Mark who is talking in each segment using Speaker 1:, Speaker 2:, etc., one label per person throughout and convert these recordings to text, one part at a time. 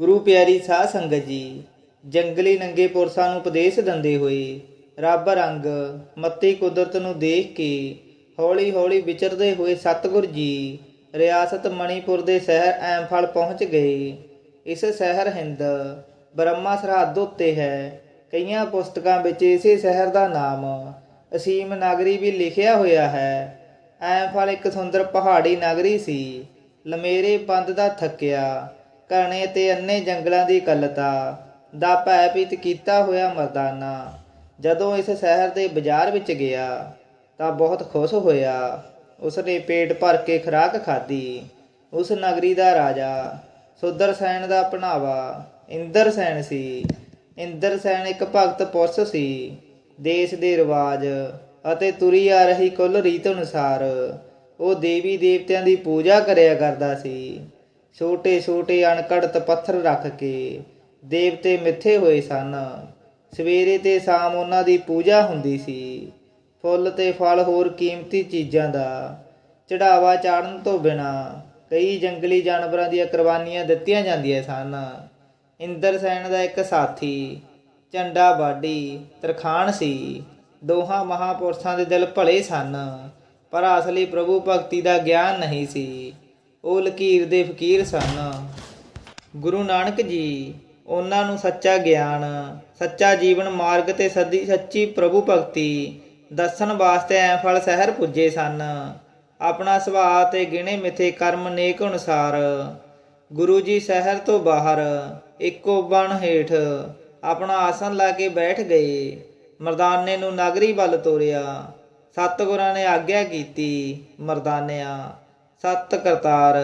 Speaker 1: ਗੁਰੂ ਪਿਆਰੀ ਸਾਧ ਸੰਗਤ ਜੀ, ਜੰਗਲੀ ਨੰਗੇ ਪੁਰਸ਼ਾਂ ਨੂੰ ਉਪਦੇਸ਼ ਦਿੰਦੇ ਹੋਏ ਰੱਬ ਰੰਗ ਮੱਤੀ ਕੁਦਰਤ ਨੂੰ ਦੇਖ ਕੇ ਹੌਲੀ ਹੌਲੀ ਵਿਚਰਦੇ ਹੋਏ ਸਤਿਗੁਰ ਜੀ ਰਿਆਸਤ ਮਣੀਪੁਰ ਦੇ ਸ਼ਹਿਰ ਐਮਫਲ ਪਹੁੰਚ ਗਏ। ਇਸ ਸ਼ਹਿਰ ਹਿੰਦ ਬ੍ਰਹਮਾ ਸਰਹੱਦ ਉੱਤੇ ਹੈ। ਕਈਆਂ ਪੁਸਤਕਾਂ ਵਿੱਚ ਇਸੇ ਸ਼ਹਿਰ ਦਾ ਨਾਮ ਅਸੀਮ ਨਗਰੀ ਵੀ ਲਿਖਿਆ ਹੋਇਆ ਹੈ। ਐਂਫਲ ਇੱਕ ਸੁੰਦਰ ਪਹਾੜੀ ਨਗਰੀ ਸੀ। ਲਮੇਰੇ ਪੰਦ ਦਾ ਥੱਕਿਆ ਘਣੇ ਤੇ ਅੰਨੇ ਜੰਗਲਾਂ ਦੀ ਕਲਤਾ, ਦਾ ਭੈ ਪੀਤ ਕੀਤਾ ਹੋਇਆ ਮਰਦਾਨਾ। ਜਦੋਂ ਇਸ ਸ਼ਹਿਰ ਦੇ ਬਾਜ਼ਾਰ ਵਿੱਚ ਗਿਆ, ਤਾਂ ਬਹੁਤ ਖੁਸ਼ ਹੋਇਆ। ਉਸਨੇ ਪੇਟ ਭਰ ਕੇ ਖੁਰਾਕ ਖਾਧੀ। ਉਸ ਨਗਰੀ ਦਾ ਰਾਜਾ ਸੁਦਰਸੈਨ ਦਾ ਭਣਾਵਾ ਇੰਦਰਸੈਨ ਸੀ। ਇੰਦਰਸੈਨ ਇੱਕ ਭਗਤ ਪੁਰਸ਼ ਸੀ। ਦੇਸ਼ ਦੇ ਰਿਵਾਜ ਅਤੇ ਤੁਰੀ ਆ ਰਹੀ ਕੁੱਲ ਰੀਤ ਅਨੁਸਾਰ ਉਹ ਦੇਵੀ ਦੇਵਤਿਆਂ ਦੀ ਪੂਜਾ ਕਰਿਆ ਕਰਦਾ ਸੀ। ਛੋਟੇ ਛੋਟੇ ਅਣਕੜਤ ਪੱਥਰ ਰੱਖ ਕੇ ਦੇਵਤੇ ਮਿੱਥੇ ਹੋਏ ਸਨ। ਸਵੇਰੇ ਤੇ ਸ਼ਾਮ ਉਹਨਾਂ ਦੀ ਪੂਜਾ ਹੁੰਦੀ ਸੀ। ਫੁੱਲ ਤੇ ਫਲ ਹੋਰ ਕੀਮਤੀ ਚੀਜ਼ਾਂ ਦਾ ਚੜਾਵਾ ਚਾੜਨ ਤੋਂ ਬਿਨਾ ਕਈ ਜੰਗਲੀ ਜਾਨਵਰਾਂ ਦੀਆਂ ਕੁਰਬਾਨੀਆਂ ਦਿੱਤੀਆਂ ਜਾਂਦੀਆਂ ਸਨ। ਇੰਦਰ ਇੰਦਰਸੈਨ ਦਾ ਇੱਕ ਸਾਥੀ, ਝੰਡਾ ਬਾਡੀ, ਤਰਖਾਣ ਸੀ। ਦੋਹਾਂ ਮਹਾਪੁਰਸ਼ਾਂ ਦੇ ਦਿਲ ਭਲੇ ਸਨ, ਪਰ ਅਸਲੀ ਪ੍ਰਭੂ ਭਗਤੀ ਦਾ ਗਿਆਨ ਨਹੀਂ ਸੀ। ਉਹ ਲਕੀਰ ਦੇ ਫਕੀਰ ਸਨ। ਗੁਰੂ ਨਾਨਕ ਜੀ, ਉਹਨਾਂ ਨੂੰ ਸੱਚਾ ਗਿਆਨ, ਸੱਚਾ ਜੀਵਨ ਮਾਰਗ ਤੇ ਸਦੀ ਸੱਚੀ ਪ੍ਰਭੂ ਭਗਤੀ, ਦੱਸਣ ਵਾਸਤੇ ਐਂਫਲ ਸ਼ਹਿਰ ਪੁੱਜੇ ਸਨ। ਆਪਣਾ ਸੁਭਾਅ ਤੇ ਗਿਣੇ ਮਿਥੇ ਕਰਮ ਨੇਕ ਅਨੁਸਾਰ, ਗੁਰੂ ਜੀ ਸ਼ਹਿਰ ਤੋਂ ਬਾਹਰ, ਇੱਕੋ ਬਣ ਹੇਠ, ਆਪਣਾ ਆਸਨ ਲਾ ਕੇ ਬੈਠ ਗਏ। ਮਰਦਾਨੇ ਨੂੰ ਨਗਰੀ ਵੱਲ ਤੋਰਿਆ। ਸਤਿਗੁਰਾਂ ਨੇ ਆਗਿਆ ਕੀਤੀ ਮਰਦਾਨਿਆਂ। ਸਤ ਕਰਤਾਰ,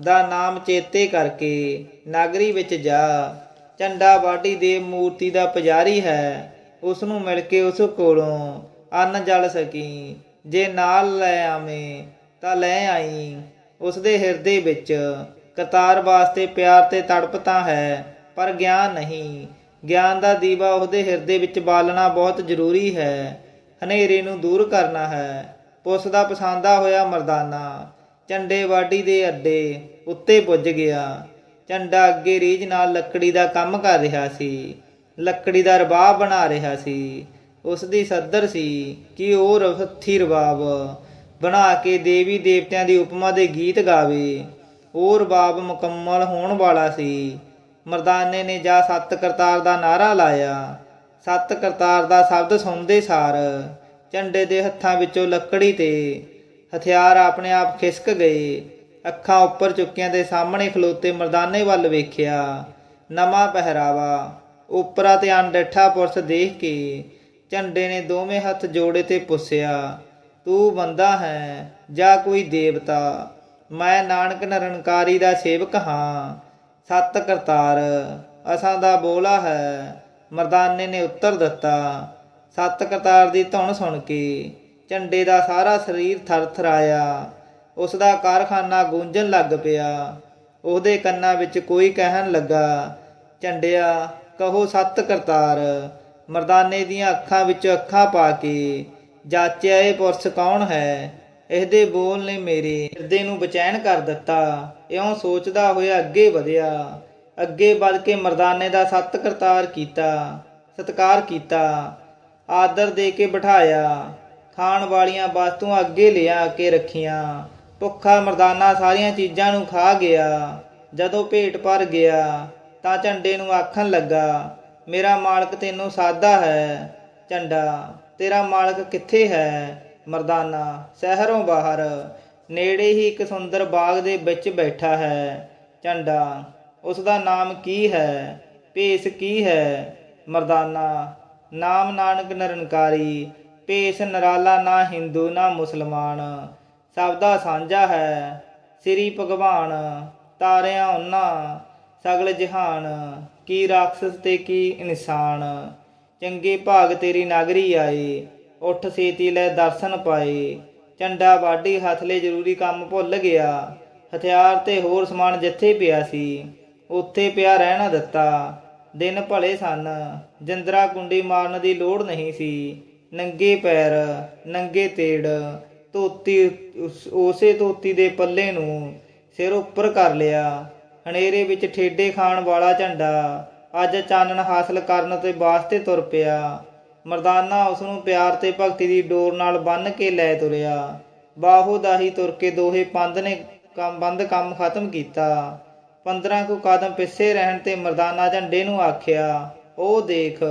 Speaker 1: ਦਾ ਨਾਮ ਚੇਤੇ ਕਰਕੇ ਨਾਗਰੀ ਵਿੱਚ ਜਾ। ਝੰਡਾ ਬਾਡੀ ਦੇ ਮੂਰਤੀ ਦਾ ਪੁਜਾਰੀ ਹੈ। ਉਸ ਨੂੰ ਮਿਲ ਕੇ ਉਸ ਕੋਲੋਂ ਅੰਨ ਜਲ ਸਕੀ। ਜੇ ਨਾਲ ਲੈ ਆਵੇਂ ਤਾਂ ਲੈ ਆਈ। ਉਸ ਦੇ ਹਿਰਦੇ ਵਿੱਚ ਕਰਤਾਰ ਵਾਸਤੇ ਪਿਆਰ ਤੇ ਤੜਪ ਤਾਂ ਹੈ, ਪਰ ਗਿਆਨ ਨਹੀਂ। ਗਿਆਨ ਦਾ ਦੀਵਾ ਉਹਦੇ ਹਿਰਦੇ ਵਿੱਚ ਬਾਲਣਾ ਬਹੁਤ ਜ਼ਰੂਰੀ ਹੈ। ਹਨੇਰੇ ਨੂੰ ਦੂਰ ਕਰਨਾ ਹੈ। ਪੁੱਸ ਦਾ ਪਸੰਦਾ ਹੋਇਆ ਮਰਦਾਨਾ। ਝੰਡੇ ਵਾਢੀ ਦੇ ਅੱਡੇ ਉੱਤੇ ਪੁੱਜ ਗਿਆ। ਝੰਡਾ ਅੱਗੇ ਰੀਝ ਨਾਲ ਲੱਕੜੀ ਦਾ ਕੰਮ ਕਰ ਰਿਹਾ ਸੀ। ਲੱਕੜੀ ਦਾ ਰਬਾਬ ਬਣਾ ਰਿਹਾ ਸੀ। ਉਸ ਦੀ ਸੱਦਰ ਸੀ ਕਿ ਉਹ ਰਫਥੀ ਰਬਾਬ। ਬਣਾ ਕੇ ਦੇਵੀ ਦੇਵਤਿਆਂ ਦੀ ਉਪਮਾ ਦੇ ਗੀਤ ਗਾਵੇ। ਉਹ ਰਬਾਬ ਮੁਕੰਮਲ ਹੋਣ ਵਾਲਾ ਸੀ। ਮਰਦਾਨੇ ਨੇ ਜਾ ਸਤ ਕਰਤਾਰ ਦਾ ਨਾਰਾ ਲਾਇਆ। ਸਤ ਕਰਤਾਰ ਦਾ ਸ਼ਬਦ ਸੁਣਦੇ ਸਾਰ ਝੰਡੇ ਦੇ ਹੱਥਾਂ ਵਿੱਚੋਂ ਲੱਕੜੀ ਤੇ ਹਥਿਆਰ ਆਪਣੇ ਆਪ ਖਿਸਕ ਗਏ। ਅੱਖਾਂ ਉੱਪਰ ਚੁੱਕੀਆਂ ਦੇ ਸਾਹਮਣੇ ਖਲੋਤੇ ਮਰਦਾਨੇ ਵੱਲ ਵੇਖਿਆ। ਨਵਾਂ ਪਹਿਰਾਵਾ, ਉਪਰਾ ਤੇ ਅਣਡਿੱਠਾ ਪੁਰਸ਼ ਦੇਖ ਕੇ ਝੰਡੇ ਨੇ ਦੋਵੇਂ ਹੱਥ ਜੋੜੇ ਤੇ ਪੁੱਛਿਆ, ਤੂੰ ਬੰਦਾ ਹੈ ਜਾਂ ਕੋਈ ਦੇਵਤਾ? ਮੈਂ ਨਾਨਕ ਨਿਰੰਕਾਰੀ ਦਾ ਸੇਵਕ ਹਾਂ। ਸਤ ਕਰਤਾਰ, ਅਸਾਂ ਦਾ ਬੋਲਾ ਹੈ। ਮਰਦਾਨੇ ਨੇ ਉੱਤਰ ਦਿੱਤਾ। ਸਤ ਕਰਤਾਰ ਦੀ ਧੁਨ ਸੁਣ ਕੇ ਝੰਡੇ ਦਾ ਸਾਰਾ ਸਰੀਰ ਥਰਥਰਾਇਆ। ਉਸ ਦਾ ਕਾਰਖਾਨਾ ਗੂੰਜਣ ਲੱਗ ਪਿਆ। ਉਹਦੇ ਕੰਨਾਂ ਵਿੱਚ ਕੋਈ ਕਹਿਣ ਲੱਗਾ, ਝੰਡਿਆ, ਕਹੋ ਸਤ ਕਰਤਾਰ। ਮਰਦਾਨੇ ਦੀਆਂ ਅੱਖਾਂ ਵਿੱਚ ਅੱਖਾਂ ਪਾ ਕੇ, ਜਾਚਿਆ ਇਹ ਪੁਰਸ਼ ਕੌਣ ਹੈ? ਇਹਦੇ ਬੋਲ ਨੇ ਮੇਰੇ ਹਿਰਦੇ ਨੂੰ ਬਚੈਨ ਕਰ ਦਿੱਤਾ। ਇਉਂ ਸੋਚਦਾ ਹੋਇਆ ਅੱਗੇ ਵਧਿਆ। ਅੱਗੇ ਵੱਧ ਕੇ ਮਰਦਾਨੇ ਦਾ ਸਤ ਕਰਤਾਰ ਕੀਤਾ, ਸਤਕਾਰ ਕੀਤਾ। ਆਦਰ ਦੇ ਕੇ ਬਿਠਾਇਆ। ਖਾਣ ਵਾਲੀਆਂ ਵਸਤੂਆਂ ਅੱਗੇ ਲਿਆ ਕੇ ਰੱਖੀਆਂ। ਭੁੱਖਾ ਮਰਦਾਨਾ ਸਾਰੀਆਂ ਚੀਜ਼ਾਂ ਨੂੰ ਖਾ ਗਿਆ। ਜਦੋਂ ਭੇਟ ਭਰ ਗਿਆ, ਤਾਂ ਝੰਡੇ ਨੂੰ ਆਖਣ ਲੱਗਾ, ਮੇਰਾ ਮਾਲਕ ਤੈਨੂੰ ਸਾਦਾ ਹੈ, ਝੰਡਾ। ਤੇਰਾ ਮਾਲਕ ਕਿੱਥੇ ਹੈ, ਮਰਦਾਨਾ? ਸ਼ਹਿਰੋਂ ਬਾਹਰ। ਨੇੜੇ ਹੀ ਇੱਕ ਸੁੰਦਰ ਬਾਗ ਦੇ ਵਿੱਚ ਬੈਠਾ ਹੈ, ਝੰਡਾ। ਉਸ ਦਾ ਨਾਮ ਕੀ ਹੈ? ਭੇਸ ਕੀ ਹੈ, ਮਰਦਾਨਾ? ਨਾਮ ਨਾਨਕ ਨਿਰੰਕਾਰੀ ਭੇਸ ਨਰਾਲਾ ਨਾ ਹਿੰਦੂ, ਨਾ ਮੁਸਲਮਾਨ। ਸਭ ਦਾ ਸਾਂਝਾ ਹੈ ਸ੍ਰੀ ਭਗਵਾਨ। ਤਾਰਿਆਂ ਉਹਨਾਂ ਸਗਲ ਜਹਾਨ। ਕੀ ਰਾਖਸ ਤੇ ਕੀ ਇਨਸਾਨ। ਚੰਗੇ ਭਾਗ ਤੇਰੀ ਨਗਰੀ ਆਏ। ਉੱਠ ਸੇਤੀ ਲੈ ਦਰਸ਼ਨ ਪਾਏ। ਝੰਡਾ ਵਾਢੀ ਹਥਲੇ ਜ਼ਰੂਰੀ ਕੰਮ ਭੁੱਲ ਗਿਆ। ਹਥਿਆਰ ਤੇ ਹੋਰ ਸਮਾਨ ਜਿੱਥੇ ਪਿਆ ਸੀ, ਉੱਥੇ ਪਿਆ ਰਹਿਣਾ ਦਿੱਤਾ। ਦਿਨ ਭਲੇ ਸਨ। ਜਿੰਦਰਾ ਕੁੰਡੀ ਮਾਰਨ ਦੀ ਲੋੜ ਨਹੀਂ ਸੀ। ਨੰਗੇ ਪੈਰ, ਨੰਗੇ ਤੇੜ, ਧੋਤੀ ਉਸੇ ਧੋਤੀ ਦੇ ਪੱਲੇ ਨੂੰ ਸਿਰ ਉੱਪਰ ਕਰ ਲਿਆ। ਹਨੇਰੇ ਵਿੱਚ ਠੇਡੇ ਖਾਣ ਵਾਲਾ ਝੰਡਾ ਅੱਜ ਚਾਨਣ ਹਾਸਲ ਕਰਨ ਤੇ ਵਾਸਤੇ ਤੁਰ ਪਿਆ। ਮਰਦਾਨਾ ਉਸ ਨੂੰ ਪਿਆਰ ਤੇ ਭਗਤੀ ਦੀ ਡੋਰ ਨਾਲ ਬੰਨ੍ਹ ਕੇ ਲੈ ਤੁਰਿਆ। ਬਾਹੂ ਦਾਹੀ ਤੁਰ ਕੇ ਦੋਹੇ ਪੰਧ ਨੇ ਕੰਮ, ਬੰਦ ਕੰਮ ਖਤਮ ਕੀਤਾ। 15 ਕੁ ਕਦਮ ਪਿੱਛੇ ਰਹਿਣ ਤੇ ਮਰਦਾਨਾ ਝੰਡੇ ਨੂੰ ਆਖਿਆ, ਉਹ ਦੇਖ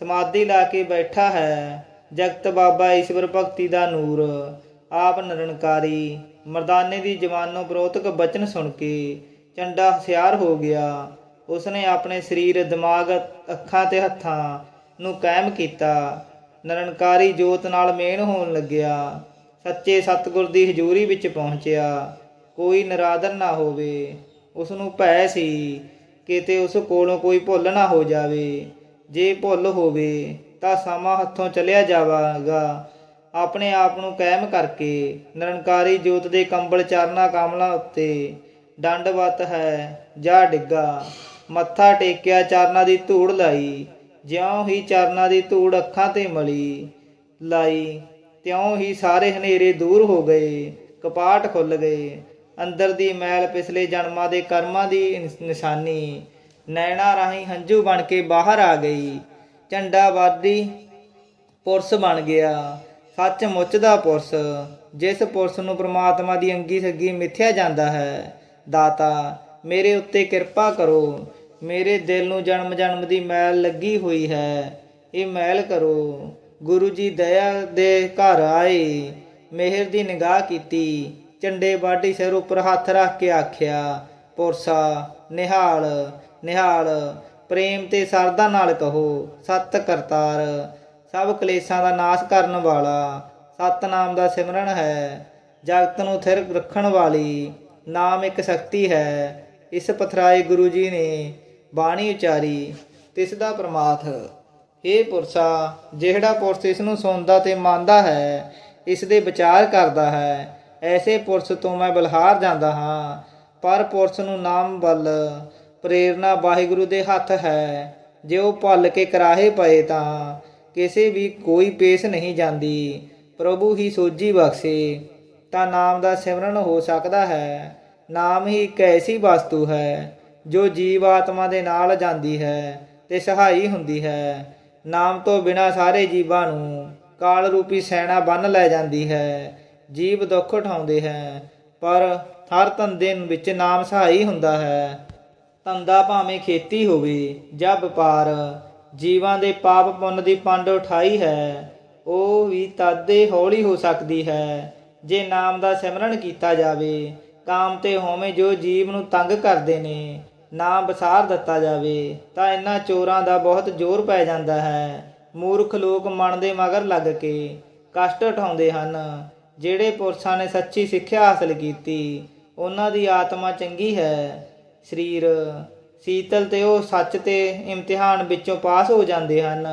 Speaker 1: ਸਮਾਧੀ ਲਾ ਕੇ ਬੈਠਾ ਹੈ। ਜਗਤ ਬਾਬਾ ਈਸ਼ਵਰ ਭਗਤੀ ਦਾ ਨੂਰ। ਆਪ ਨਿਰੰਕਾਰੀ ਮਰਦਾਨੇ ਦੀ ਜਵਾਨੋ ਵਿਰੋਧਕ ਬਚਨ ਸੁਣ ਕੇ ਚੰਡਾ ਹੁਸ਼ਿਆਰ ਹੋ ਗਿਆ। ਉਸਨੇ ਆਪਣੇ ਸਰੀਰ ਦਿਮਾਗ ਅੱਖਾਂ ਤੇ ਹੱਥਾਂ ਨੂੰ ਕਾਇਮ ਕੀਤਾ। ਨਿਰੰਕਾਰੀ ਜੋਤ ਨਾਲ ਮੇਨ ਹੋਣ ਲੱਗਿਆ। ਸੱਚੇ ਸਤਿਗੁਰ ਦੀ ਹਜ਼ੂਰੀ ਵਿੱਚ ਪਹੁੰਚਿਆ। ਕੋਈ ਨਰਾਦਰ ਨਾ ਹੋਵੇ। ਉਸ ਨੂੰ ਭੈ ਸੀ ਕਿਤੇ ਉਸ ਕੋਲੋਂ ਕੋਈ ਭੁੱਲ ਨਾ ਹੋ ਜਾਵੇ। ਜੇ ਭੁੱਲ ਹੋਵੇ ਤਾਂ ਸਮਾਂ ਹੱਥੋਂ ਚਲਿਆ ਜਾਵੇਗਾ। ਆਪਣੇ ਆਪ ਨੂੰ ਕਾਇਮ ਕਰਕੇ ਨਿਰੰਕਾਰੀ ਜੋਤ ਦੇ ਕੰਬਲ ਚਰਨਾ ਕਮਲਾਂ ਉੱਤੇ ਦੰਡਵਤ ਹੈ, ਜਾ ਡਿੱਗਾ। ਮੱਥਾ ਟੇਕਿਆ ਚਰਨਾਂ ਦੀ ਧੂੜ ਲਾਈ, ਜਿਉਂ ਹੀ ਚਰਨਾਂ ਦੀ ਧੂੜ ਅੱਖਾਂ ਤੇ ਮਲੀ, ਲਾਈ, ਤਿਉਂ ਹੀ ਸਾਰੇ ਹਨੇਰੇ ਦੂਰ ਹੋ ਗਏ, ਕਪਾਟ ਖੁੱਲ ਗਏ। ਅੰਦਰ ਦੀ ਮੈਲ ਪਿਛਲੇ ਜਨਮਾਂ ਦੇ ਕਰਮਾਂ ਦੀ ਨਿ- ਨਿਸ਼ਾਨੀ ਨੈਣਾ ਰਾਹੀਂ ਹੰਝੂ ਬਣ ਕੇ ਬਾਹਰ ਆ ਗਈ। ਝੰਡਾ ਵਾਦੀ ਪੁਰਸ਼ ਬਣ ਗਿਆ। ਸੱਚ ਮੁੱਚ ਦਾ ਪੁਰਸ਼, ਜਿਸ ਪੁਰਸ਼ ਨੂੰ ਪ੍ਰਮਾਤਮਾ ਦੀ ਅੰਗੀ ਸੱਗੀ ਮਿਥਿਆ ਜਾਂਦਾ ਹੈ। ਦਾਤਾ, ਮੇਰੇ ਉੱਤੇ ਕਿਰਪਾ ਕਰੋ। ਮੇਰੇ ਦਿਲ ਨੂੰ ਜਨਮ ਜਨਮ ਦੀ ਮੈਲ ਲੱਗੀ ਹੋਈ ਹੈ। ਇਹ ਮੈਲ ਕਰੋ। ਗੁਰੂ ਜੀ ਦਇਆ ਦੇ ਘਰ ਆਏ। ਮਿਹਰ ਦੀ ਨਿਗਾਹ ਕੀਤੀ। ਝੰਡੇ ਬਾਡੀ ਸਿਰ ਉੱਪਰ ਹੱਥ ਰੱਖ ਕੇ ਆਖਿਆ, ਪੁਰਸਾ, ਨਿਹਾਲ। ਨਿਹਾਲ, ਪ੍ਰੇਮ ਤੇ ਸਰਦਾ ਨਾਲ ਕਹੋ, ਸਤ ਕਰਤਾਰ, ਸਭ ਕਲੇਸ਼ਾਂ ਦਾ ਨਾਸ਼ ਕਰਨ ਵਾਲਾ, ਸਤਨਾਮ ਦਾ ਸਿਮਰਨ ਹੈ, ਜਗਤ ਨੂੰ ਥਿਰ ਰੱਖਣ ਵਾਲੀ, ਨਾਮ ਇੱਕ ਸ਼ਕਤੀ ਹੈ, ਇਸ ਪਥਰਾਏ ਗੁਰੂ ਜੀ ਨੇ ਬਾਣੀ ਉਚਾਰੀ, ਤਿਸ ਦਾ ਪ੍ਰਮਾਥ ਇਹ ਪੁਰਸ਼ਾ, ਜਿਹੜਾ ਪੁਰਸ਼ ਇਸ ਨੂੰ ਸੁਣਦਾ ਤੇ ਮੰਨਦਾ ਹੈ, ਇਸ ਦੇ ਵਿਚਾਰ ਕਰਦਾ ਹੈ, ਐਸੇ ਪੁਰਸ਼ ਤੋਂ ਮੈਂ ਬਲਹਾਰ ਜਾਂਦਾ ਹਾਂ, ਪਰ ਪੁਰਸ਼ ਨੂੰ ਨਾਮ ਵੱਲ ਪ੍ਰੇਰਣਾ ਵਾਹਿਗੁਰੂ ਦੇ ਹੱਥ ਹੈ। ਜੇ ਉਹ ਭੱਲ ਕੇ ਕਰਾਹੇ ਪਏ ਤਾਂ ਕਿਸੇ ਵੀ ਕੋਈ ਪੇਸ਼ ਨਹੀਂ ਜਾਂਦੀ। ਪ੍ਰਭੂ ਹੀ ਸੋਜੀ ਬਖਸ਼ੇ, ਤਾਂ ਨਾਮ ਦਾ ਸਿਮਰਨ ਹੋ ਸਕਦਾ ਹੈ। ਨਾਮ ਹੀ ਇੱਕ ਐਸੀ ਵਸਤੂ ਹੈ, ਜੋ ਜੀਵ ਆਤਮਾ ਦੇ ਨਾਲ ਜਾਂਦੀ ਹੈ ਤੇ ਸਹਾਈ ਹੁੰਦੀ ਹੈ। ਨਾਮ ਤੋਂ ਬਿਨਾ ਸਾਰੇ ਜੀਵਾਂ ਨੂੰ ਕਾਲ ਰੂਪੀ ਸੈਣਾ ਬੰਨ ਲੈ ਜਾਂਦੀ ਹੈ। ਜੀਵ ਦੁੱਖ ਉਠਾਉਂਦੇ ਹੈ, ਪਰ ਹਰ ਧੰਦੇ ਵਿੱਚ ਨਾਮ ਸਹਾਈ ਹੁੰਦਾ ਹੈ। ਧੰਦਾ ਭਾਵੇਂ ਖੇਤੀ ਹੋਵੇ, ਜਾਂ ਵਪਾਰ, ਜੀਵਾਂ ਦੇ ਪਾਪ ਪੁੰਨ ਦੀ ਪੰਡ ਉਠਾਈ ਹੈ, ਉਹ ਵੀ ਤਦੇ ਹੌਲੀ ਹੋ ਸਕਦੀ ਹੈ। ਜੇ ਨਾਮ ਦਾ ਸਿਮਰਨ ਕੀਤਾ ਜਾਵੇ, ਕਾਮ ਤੇ ਹੋਵੇਂ ਜੋ ਜੀਵ ਨੂੰ ਤੰਗ ਕਰਦੇ ਨੇ ਨਾਮ ਬਸਾਰ ਦਿੱਤਾ ਜਾਵੇ, ਤਾਂ ਇਹਨਾਂ ਚੋਰਾਂ ਦਾ ਬਹੁਤ ਜ਼ੋਰ ਪੈ ਜਾਂਦਾ ਹੈ। ਮੂਰਖ ਲੋਕ ਮਨ ਦੇ ਮਗਰ ਲੱਗ ਕੇ ਕਸ਼ਟ ਉਠਾਉਂਦੇ ਹਨ। ਜਿਹੜੇ ਪੁਰਸ਼ਾਂ ਨੇ ਸੱਚੀ ਸਿੱਖਿਆ ਹਾਸਲ ਕੀਤੀ, ਉਹਨਾਂ ਦੀ ਆਤਮਾ ਚੰਗੀ ਹੈ। ਸਰੀਰ ਸੀਤਲ ਤੇ ਉਹ ਸੱਚ ਤੇ ਇਮਤਿਹਾਨ ਵਿੱਚੋਂ ਪਾਸ ਹੋ ਜਾਂਦੇ ਹਨ।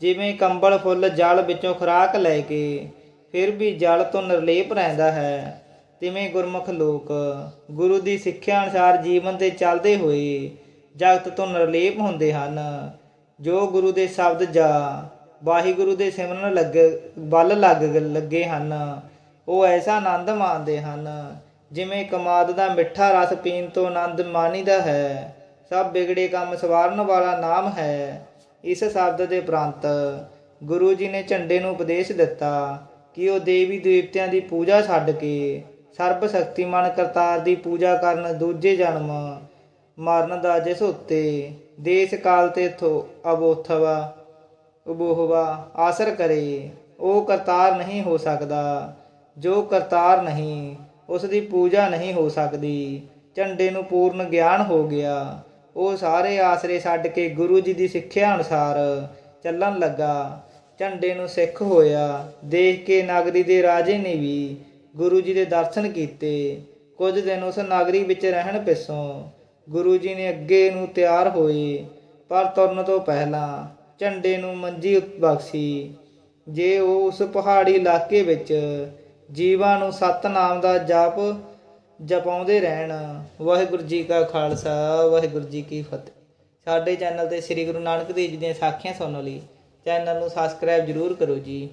Speaker 1: ਜਿਵੇਂ ਕੰਬਲ ਫੁੱਲ ਜਲ ਵਿੱਚੋਂ ਖੁਰਾਕ ਲੈ ਕੇ, ਫਿਰ ਵੀ ਜਲ ਤੋਂ ਨਿਰਲੇਪ ਰਹਿੰਦਾ ਹੈ। ਤਿਵੇਂ ਗੁਰਮੁਖ ਲੋਕ ਗੁਰੂ ਦੀ ਸਿੱਖਿਆ ਅਨੁਸਾਰ ਜੀਵਨ ਤੇ ਚੱਲਦੇ ਹੋਏ ਜਗਤ ਤੋਂ ਨਿਰਲੇਪ ਹੁੰਦੇ ਹਨ। ਜੋ ਗੁਰੂ ਦੇ ਸ਼ਬਦ ਜਾਂ ਵਾਹਿਗੁਰੂ ਦੇ ਸਿਮਰਨ ਲੱਗ ਬਲ ਲੱਗ ਲੱਗੇ ਹਨ, ਉਹ ਐਸਾ ਆਨੰਦ ਮਾਣਦੇ ਹਨ ਜਿਵੇਂ ਕਮਾਦ ਦਾ ਮਿੱਠਾ ਰਸ ਪੀਣ ਤੋਂ ਆਨੰਦ ਮਾਣੀਦਾ ਹੈ, ਸਭ ਵਿਗੜੇ ਕੰਮ ਸਵਾਰਨ ਵਾਲਾ ਨਾਮ ਹੈ। ਇਸ ਸ਼ਬਦ ਦੇ ਪ੍ਰੰਤ ਗੁਰੂ ਜੀ ਨੇ ਝੰਡੇ ਨੂੰ ਉਪਦੇਸ਼ ਦਿੱਤਾ ਕਿ ਉਹ ਦੇਵੀ ਦੇਵਤਿਆਂ ਦੀ ਪੂਜਾ ਛੱਡ ਕੇ ਸਰਬ ਸ਼ਕਤੀਮਾਨ ਕਰਤਾਰ ਦੀ ਪੂਜਾ ਕਰਨ ਦੂਜੇ ਜਨਮ ਮਰਨ ਦਾ ਜਿਸ ਉੱਤੇ ਦੇਸ਼ ਕਾਲ ਤੇ ਥੋ ਅਬੋਥਵਾ, ਉਬੋਹਵਾ ਆਸਰ ਕਰੇ, ਉਹ ਕਰਤਾਰ ਨਹੀਂ ਹੋ ਸਕਦਾ। ਜੋ ਕਰਤਾਰ ਨਹੀਂ ਉਸ ਦੀ ਪੂਜਾ ਨਹੀਂ ਹੋ ਸਕਦੀ। ਝੰਡੇ ਨੂੰ ਪੂਰਨ ਗਿਆਨ ਹੋ ਗਿਆ। ਉਹ ਸਾਰੇ ਆਸਰੇ ਛੱਡ ਕੇ ਗੁਰੂ ਜੀ ਦੀ ਸਿੱਖਿਆ ਅਨੁਸਾਰ ਚੱਲਣ ਲੱਗਾ। ਝੰਡੇ ਨੂੰ ਸਿੱਖ ਹੋਇਆ। ਦੇਖ ਕੇ ਨਾਗਰੀ ਦੇ ਰਾਜੇ ਨੇ ਵੀ ਗੁਰੂ ਜੀ ਦੇ ਦਰਸ਼ਨ ਕੀਤੇ। ਕੁਝ ਦਿਨ ਉਸ ਨਾਗਰੀ ਵਿੱਚ ਰਹਿਣ ਪਿੱਛੋਂ ਗੁਰੂ ਜੀ ਨੇ ਅੱਗੇ ਨੂੰ ਤਿਆਰ ਹੋਏ। ਪਰ ਤੁਰਨ ਤੋਂ ਪਹਿਲਾਂ ਝੰਡੇ ਨੂੰ ਮੰਜੀ ਬਖਸ਼ੀ। ਜੇ ਉਹ ਉਸ ਪਹਾੜੀ ਇਲਾਕੇ ਵਿੱਚ ਜੀਵਾਂ ਨੂੰ ਸਤਨਾਮ ਦਾ ਜਪ ਜਪਾਉਂਦੇ ਰਹਿਣ। ਵਾਹਿਗੁਰੂ ਜੀ ਕਾ ਖਾਲਸਾ, ਵਾਹਿਗੁਰੂ ਜੀ ਕੀ ਫਤਿਹ। ਸਾਡੇ ਚੈਨਲ ਤੇ ਸ੍ਰੀ ਗੁਰੂ ਨਾਨਕ ਦੇਵ ਜੀ ਦੀਆਂ ਸਾਖੀਆਂ ਸੁਣਨ ਲਈ ਚੈਨਲ ਨੂੰ ਸਬਸਕ੍ਰਾਈਬ ਜਰੂਰ ਕਰੋ ਜੀ।